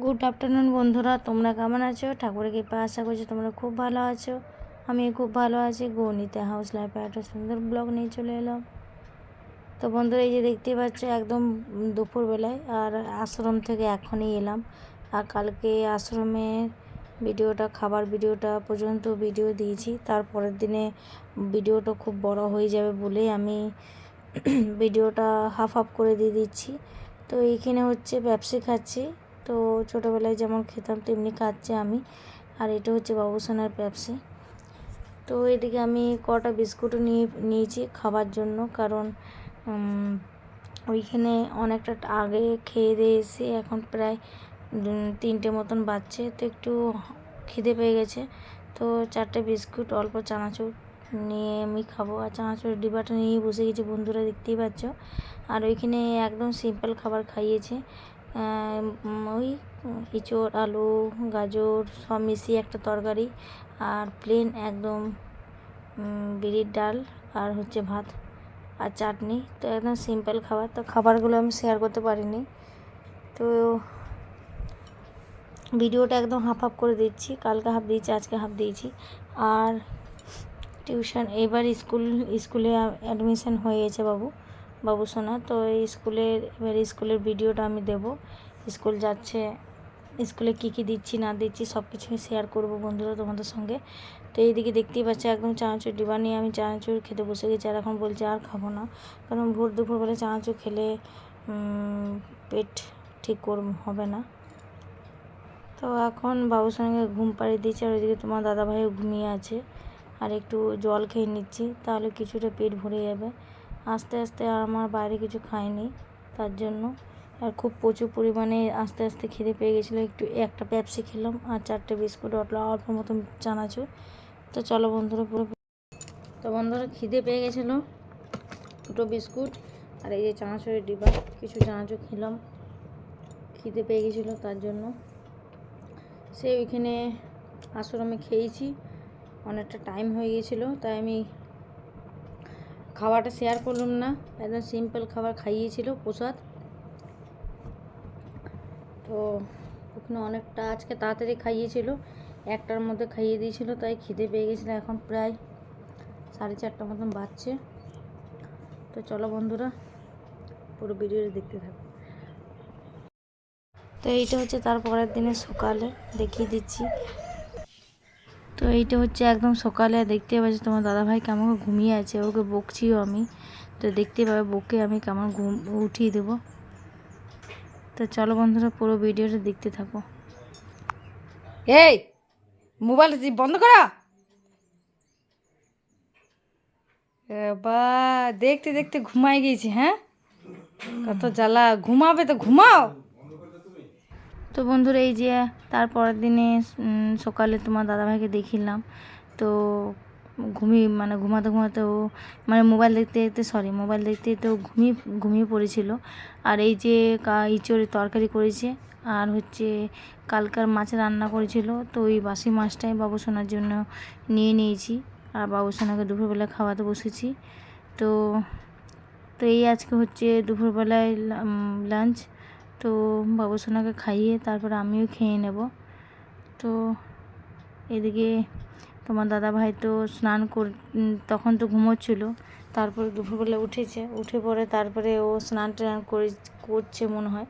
Good afternoon বন্ধুরা। তোমরা কেমন আছো? ঠাকুরের কৃপা আশা করছি তোমরা খুব ভালো আছো। আমি খুব ভালো আছি। গণিতে হাউস লাইফে একটা সুন্দর ব্লগ নিয়ে চলে এলাম। তো বন্ধুরা, এই যে দেখতেই পাচ্ছ, একদম দুপুরবেলায় আর আশ্রম থেকে এখনই এলাম। আর কালকে আশ্রমে ভিডিওটা, খাবার ভিডিওটা পর্যন্ত ভিডিও দিয়েছি। তারপরের দিনে ভিডিওটা খুব বড় হয়ে যাবে বলে আমি ভিডিওটা হাফ হাফ করে দিয়ে দিচ্ছি। তো এইখানে হচ্ছে ব্যবসা খাচ্ছি। তো ছোটোবেলায় যেমন খেতাম, তেমনি খাচ্ছে আমি। আর এটা হচ্ছে বাবুসানার পেপসি তো এদিকে আমি কটা বিস্কুটও নিয়ে, নিয়েছি খাবার জন্য। কারণ ওইখানে অনেকটা আগে খেয়ে দিয়ে এসে এখন প্রায় তিনটে মতন বাজছে। তো একটু খিদে পেয়ে গেছে। তো চারটে বিস্কুট, অল্প চানাচুর নিয়ে আমি খাব। আর চানাচুরের ডিবাটা নিয়ে বসে গেছি, বন্ধুরা দেখতেই পাচ্ছ। আর ওইখানে একদম সিম্পল খাবার খাইয়েছে। ওই ইঁচড় আলু, গাজর সব মিশিয়ে একটা তরকারি আর প্লেন একদম বিড়ির ডাল আর হচ্ছে ভাত আর চাটনি। তো একদম সিম্পল খাবার। তো খাবারগুলো আমি শেয়ার করতে পারিনি। তো ভিডিওটা একদম হাফ হাফ করে দিচ্ছি। কালকে হাফ দিয়েছি, আজকে হাফ দিয়েছি। আর টিউশন এবার স্কুল, স্কুলে অ্যাডমিশন হয়ে গেছে বাবু। বাবু সোনা তো এই স্কুলের, এবার স্কুলের ভিডিওটা আমি দেব। স্কুল যাচ্ছে, স্কুলে কী কী দিচ্ছি, না দিচ্ছি সব কিছুই শেয়ার করব বন্ধুরা তোমাদের সঙ্গে। তো এইদিকে দেখতেই পাচ্ছি, একদম চানাচুর ডিবা নিয়ে আমি চানাচুর খেতে বসে গেছি, আর এখন বলছি আর খাব না। কারণ ভোর দুপুর দুপুরবেলা চানাচুর খেলে পেট ঠিক কর, হবে না। তো এখন বাবুর সঙ্গে ঘুম পাড়িয়ে দিয়েছি, আর ওইদিকে তোমার দাদাভাইও ঘুমিয়ে আছে। আর একটু জল খেয়ে নিচ্ছি, তাহলে কিছুটা পেট ভরে যাবে। আস্তে আস্তে আর আমার বাইরে কিছু খাইনি, তার জন্য। আর খুব প্রচুর পরিমাণে আস্তে আস্তে খিদে পেয়ে গেছিল, একটু একটা পেপসি খেলাম আর চারটে বিস্কুট, অল্প অল্প মতন চানাচুর। তো চলো বন্ধুরা, পুরো তো বন্ধুরা, খিদে পেয়ে গেছিল দুটো বিস্কুট আর এই যে চানাচুরের ডিবা, কিছু চানাচুর খেলাম। খিদে পেয়ে গেছিল তার জন্য। সে ওইখানে আশ্রমে খেয়েছি, অনেকটা টাইম হয়ে গেছিল, তাই আমি খাবারটা শেয়ার করলাম না। একদম সিম্পল খাবার খাইয়েছিল প্রসাদ। তো ওখানে অনেকটা আজকে তাড়াতাড়ি খাইয়েছিল। একটার মধ্যে খাইয়ে দিয়েছিল, তাই খিদে পেয়ে গেছিল এখন প্রায় সাড়ে চারটার মতন বাজছে। তো চলো বন্ধুরা, পুরো ভিডিওটা দেখতে থাকো। তো এইটা হচ্ছে তার পরের দিনে সকালে দেখিয়ে দিচ্ছি। তো এইটা হচ্ছে একদম সকালে দেখতে পাচ্ছি তোমার দাদাভাই কেমন ঘুমিয়ে আছে, ওকে বকছিও আমি। তো দেখতে পাবে বকে আমি কেমন ঘুম উঠিয়ে দেবো। তো চলো বন্ধুরা, পুরো ভিডিওটা দেখতে থাকো। এই মোবাইল বন্ধ করা। বা, দেখতে দেখতে ঘুমাই গেছি হ্যাঁ? কত জ্বালা, ঘুমাবে তো ঘুমাও। তো বন্ধুরা, এই যে তারপরের দিনে সকালে তোমার দাদাভাইকে দেখিলাম। তো ঘুমিয়ে মানে ঘুমাতে ঘুমাতে ও মানে মোবাইল দেখতে দেখতে সরি মোবাইল দেখতে দেখতে ও ঘুমিয়ে ঘুমিয়ে পড়েছিল। আর এই যে কা ইঁচড়ের তরকারি করেছে, আর হচ্ছে কালকার মাছ রান্না করেছিল, তো ওই বাসি মাছটাই বাবুসোনার জন্য নিয়ে নিয়েছি। আর বাবুসোনাকে দুপুরবেলা খাওয়াতে বসেছি। তো তো এই আজকে হচ্ছে দুপুরবেলায় লাঞ্চ তো বাবুসোনাকে খাইয়ে তারপর আমিও খেয়ে নেব। তো এদিকে তোমার দাদা ভাই তো স্নান কর তখন তো ঘুমোচ্ছিল। তারপরে দুপুরবেলা উঠেছে। উঠে পরে তারপরে ও স্নান টান করে, করছে মনে হয়।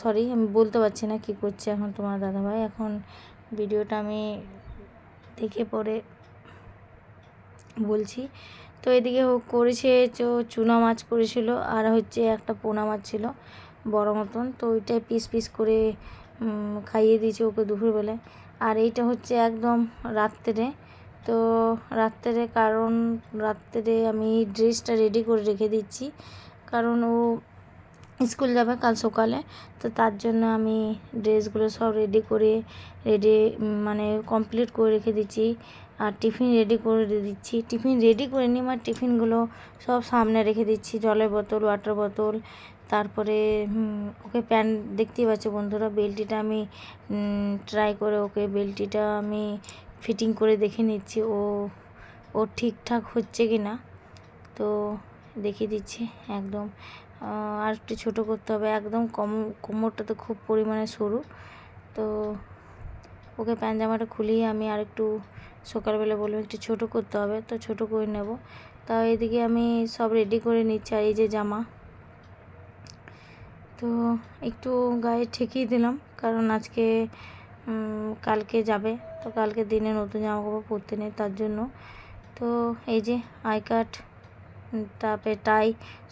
সরি আমি বলতে পারছি না কি করছে এখন তোমার দাদা ভাই এখন ভিডিওটা আমি দেখে পরে বলছি। তো এদিকে ও করেছে চুনা মাছ করেছিল। আর হচ্ছে একটা পোনা মাছ ছিল। বড় মতন। তো ওইটাই পিস পিস করে খাইয়ে দিয়েছি ওকে দুপুরবেলায়। আর এইটা হচ্ছে একদম রাত্রে তো রাত্রে কারণ রাত্রে আমি ড্রেসটা রেডি করে রেখে দিচ্ছি। কারণ ও স্কুল যাবে কাল সকালে। তো তার জন্য আমি ড্রেসগুলো সব রেডি করে রেডি মানে কমপ্লিট করে রেখে দিচ্ছি। আর টিফিন রেডি করে দিচ্ছি। টিফিন রেডি করে নিই আমার টিফিনগুলো সব সামনে রেখে দিচ্ছি। জলের বোতল ওয়াটার বোতল তারপরে ওকে প্যান্ট দেখতেই পাচ্ছ বন্ধুরা, বেল্টিটা আমি ট্রাই করে ওকে বেল্টিটা আমি ফিটিং করে দেখে নিচ্ছি, ও ও ঠিকঠাক হচ্ছে কি না? তো দেখিয়ে দিচ্ছি একদম। আর একটু ছোটো করতে হবে, একদম কম, কোমরটা তো খুব পরিমাণে সরু। তো ওকে প্যান্ট জামাটা খুলিয়ে আমি আর একটু সকালবেলা বললাম একটু ছোটো করতে হবে, তো ছোটো করে নেব। তা এদিকে আমি সব রেডি করে নিচ্ছি, আর এই যে জামা তো একটু গায়ে ঠেকিয়ে দিলাম, কারণ আজকে কালকে যাবে। তো কালকে দিনে নতুন জামা কাপড় পরতে নেই, তার জন্য। তো এই যে আই কার্ড তারপরে টাই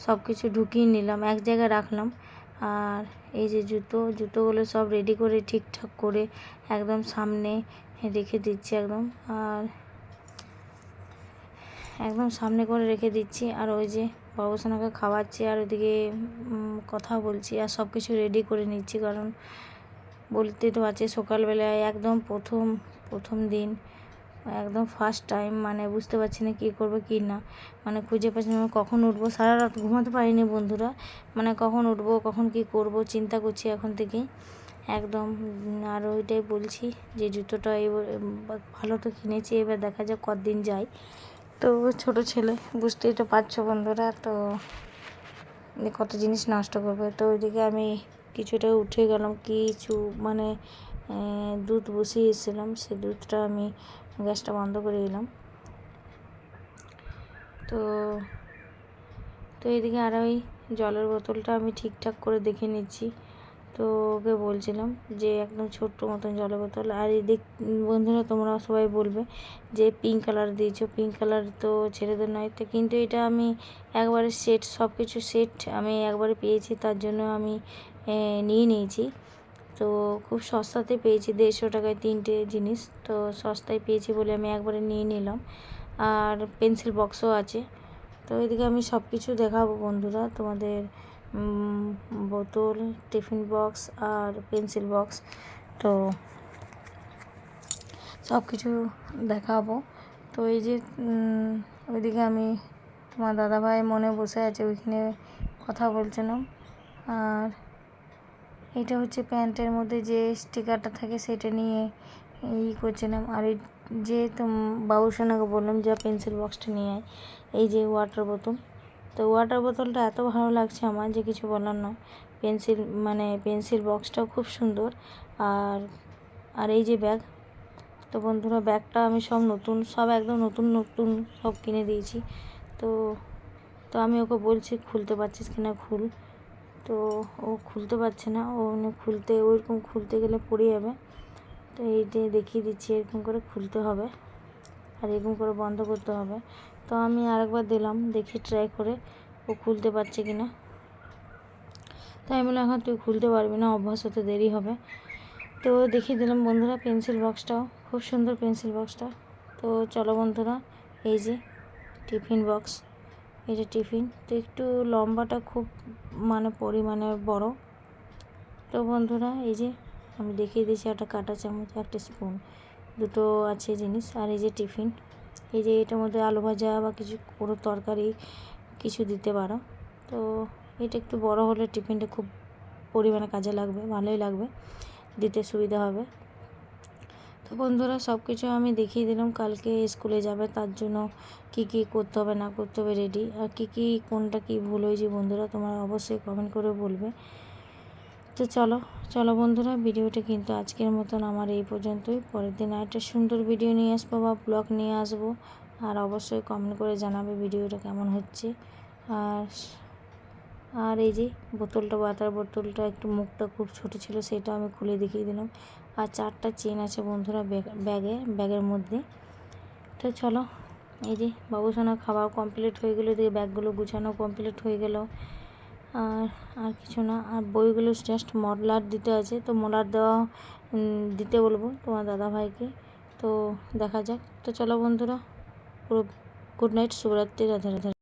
সব কিছু ঢুকিয়ে নিলাম, এক জায়গায় রাখলাম। আর এই যে জুতো, জুতোগুলো সব রেডি করে, ঠিকঠাক করে একদম সামনে রেখে দিচ্ছি একদম। আর একদম সামনে করে রেখে দিচ্ছি। আর ওই যে বাবুসোনাকে খাওয়াচ্ছি আর ওইদিকে উম, কথা বলছি আর সব কিছু রেডি করে নিচ্ছি কারণ বলতে তো আছে সকালবেলায় একদম প্রথম প্রথম দিন একদম ফার্স্ট টাইম মানে বুঝতে পারছি না কী করব কী না। মানে খুঁজে পাচ্ছি না কখন উঠবো? সারা রাত ঘুমাতে পারিনি বন্ধুরা। মানে কখন উঠবো কখন কী করব চিন্তা করছি এখন থেকেই। একদম আর ওইটাই বলছি যে জুতোটা এবার ভালো তো কিনেছি এবার দেখা যাক কদিন যায়। তো ছোট ছেলে, বুঝতেই তো পারছ বন্ধুরা, তো কত জিনিস নষ্ট করবে। তো ওইদিকে আমি কিছুটা উঠে গেলাম, কিছু মানে দুধ বসিয়ে এসেছিলাম সে দুধটা আমি গ্যাসটা বন্ধ করে দিলাম। তো তো এইদিকে আর ওই জলের বোতলটা আমি ঠিকঠাক করে দেখে নিচ্ছি। তো ওকে বলছিলাম যে একদম ছোট্ট মতন জলের বোতল। আর এই বন্ধুরা, তোমরা সবাই বলবে যে পিঙ্ক কালার দিয়েছ। পিঙ্ক কালার তো ছেলেদের নয়। তো কিন্তু এটা আমি একবারে সেট সব কিছু সেট আমি একবারে পেয়েছি। তার জন্য আমি নিয়ে নিয়েছি। তো খুব সস্তাতে পেয়েছি, দেড়শো টাকায় তিনটে জিনিস। তো সস্তায় পেয়েছি বলে আমি একবারে নিয়ে নিলাম। আর পেন্সিল বক্সও আছে। তো এদিকে আমি সব কিছু দেখাবো বন্ধুরা তোমাদের। বোতল, টিফিন বক্স আর পেন্সিল বক্স। তো সব কিছু দেখাবো। তো এই যে ওইদিকে আমি তোমার দাদাভাই মনে বসে আছে, ওইখানে কথা বলছিলাম আর এটা হচ্ছে প্যান্টের মধ্যে যে স্টিকারটা থাকে, সেটা নিয়ে ই করছিলাম আর এই যে তো বাবুসোনাকে বললাম, যে পেন্সিল বক্সটা নিয়ে আয়। এই যে ওয়াটার বোতল তো ওয়াটার বোতলটা এত ভালো লাগছে আমার যে কিছু বলার নয়। পেন্সিল মানে পেন্সিল বক্সটাও খুব সুন্দর। আর আর এই যে ব্যাগ তো বন্ধুরা ব্যাগটা আমি সব নতুন, সব একদম নতুন নতুন সব কিনে দিয়েছি। তো তো আমি ওকে বলছি, খুলতে পারছিস কিনা খুল। তো ও খুলতে পারছে না। ও মানে খুলতে ওইরকম খুলতে গেলে পড়ে যাবে। তো এইটা দেখিয়ে দিচ্ছি, এরকম করে খুলতে হবে। আর এরকম করে বন্ধ করতে হবে। তো আমি আরেকবার দিলাম, দেখি ট্রাই করে ও খুলতে পারছে কি না তাই বললাম এখন তুই খুলতে পারবি না, অভ্যাস হতে দেরি হবে। তো দেখিয়ে দিলাম, বন্ধুরা পেন্সিল বক্সটাও খুব সুন্দর পেন্সিল বক্সটা তো চলো বন্ধুরা, এই যে টিফিন বক্স এই যে টিফিন। তো একটু লম্বাটা খুব মানে পরিমাণে বড়। তো বন্ধুরা, এই যে আমি দেখিয়ে দিয়েছি, একটা কাঁটা চামচ, একটা স্পুন দুটো আছে জিনিস, আর এই যে টিফিন। এই যে এটার মধ্যে আলু ভাজা বা কিছু কোনো তরকারি কিছু দিতে পারো। তো এটা একটু বড় হলে টিফিনটা খুব পরিমাণে কাজে লাগবে, ভালোই লাগবে, দিতে সুবিধা হবে। তো বন্ধুরা সব কিছু আমি দেখিয়ে দিলাম, কালকে স্কুলে যাবে, তার জন্য কি কি করতে হবে না করতে হবে রেডি আর কি কি কোনটা কি ভুল হয়েছে বন্ধুরা তোমরা অবশ্যই কমেন্ট করে বলবে। তো চলো চলো বন্ধুরা, ভিডিওটা কিন্তু আজকের মতন আমার এই পর্যন্তই। পরের দিন একটা সুন্দর ভিডিও নিয়ে আসব বা ব্লগ নিয়ে আসব। আর অবশ্যই কমেন্ট করে জানাবে ভিডিওটা কেমন হচ্ছে। আর আর এই যে বোতলটা বাতার বোতলটা একটু মুখটা খুব ছোট ছিল সেটা আমি খুলে দেখিয়ে দিলাম। আর চারটা চেন আছে বন্ধুরা ব্যাগ- ব্যাগে, ব্যাগের মধ্যে। তো চলো, এই যে বাবুসোনা খাওয়া কমপ্লিট হয়ে গেলো দিয়ে ব্যাগগুলো গুছানো কমপ্লিট হয়ে গেল। আর আর কিছু না। আর বইগুলো জাস্ট মডলার দিতে আছে। তো মডলার দেওয়া দিতে বলব তোমার দাদা ভাইকে তো দেখা যাক। তো চলো বন্ধুরা, পুরো গুড নাইট শুভরাত্রি, রাধে রাধে।